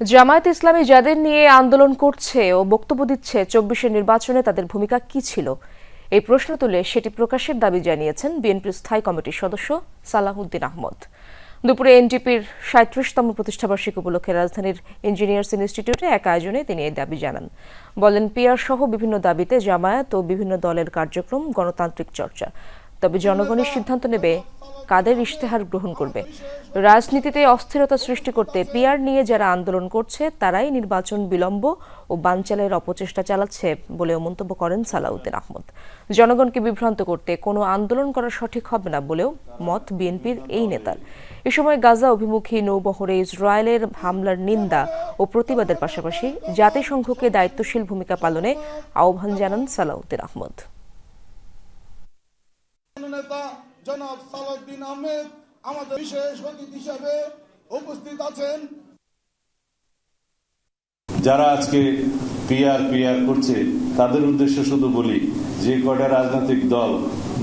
জামায়াত ইসলামী যাদের নিয়ে আন্দোলন করছে ও বক্তব্য দিচ্ছে চব্বিশের নির্বাচনে তাদের ভূমিকা কি ছিল? এই প্রশ্ন তুলে সেটি প্রকাশের দাবি জানিয়েছেন বিএনপির স্থায়ী কমিটির সদস্য সালাহুদ্দিন আহমদ। দুপুরে এনডিপির সাঁত্রিশতম প্রতিষ্ঠাবার্ষিকী উপলক্ষে রাজধানীর ইঞ্জিনিয়ার্স ইনস্টিটিউটে এক আয়োজনে তিনি এই দাবি জানান। বলেন, পিআর সহ বিভিন্ন দাবিতে জামায়াত ও বিভিন্ন দলের কার্যক্রম, গণতান্ত্রিক চর্চা। তবে জনগণের সিদ্ধান্ত নেবে কাদের ইশতেহার গ্রহণ করবে। রাজনীতিতে অস্থিরতা সৃষ্টি করতে পিআর নিয়ে যারা আন্দোলন করছে, তারাই নির্বাচন বিলম্ব ও বানচালের অপচেষ্টা চালাচ্ছে বলেও মন্তব্য করেন সালাউদ্দিন আহমদ। জনগণকে বিভ্রান্ত করতে কোনো আন্দোলন করা সঠিক হবে না বলেও মত বিএনপির এই নেতার। এ সময় গাজা অভিমুখী নৌবহরে ইসরায়েলের হামলার নিন্দা ও প্রতিবাদের পাশাপাশি জাতিসংঘকে দায়িত্বশীল ভূমিকা পালনে আহ্বান জানান সালাউদ্দিন আহমদ। জনাব সালাউদ্দিন আহমেদ আমাদের বিশেষ অতিথি হিসাবে উপস্থিত আছেন। যারা আজকে পিআর পিআর করছে, তাদের উদ্দেশ্যে শুধু বলি, যে কটা রাজনৈতিক দল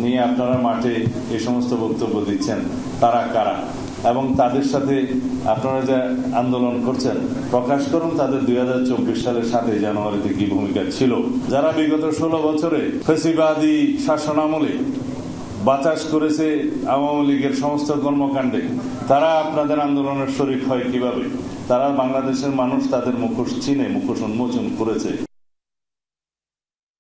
নিয়ে আপনারা মাঠে এই সমস্ত বক্তব্য দিচ্ছেন, তারা কারা? এবং তাদের সাথে আপনারা যে আন্দোলন করছেন, প্রকাশ করুন তাদের দুই হাজার চব্বিশ সালের সাথে জানুয়ারিতে কি ভূমিকা ছিল। যারা বিগত ষোলো বছরে ফেসিবাদী শাসন আমলে বাতাস করেছে আওয়ামী লীগের সমস্ত কর্মকাণ্ডে। তারা আপনাদের আন্দোলনের শরিক হয় কীভাবে? তারা বাংলাদেশের মানুষ তাদের মুখোশ চিনে, মুখোশ উন্মোচন করেছে।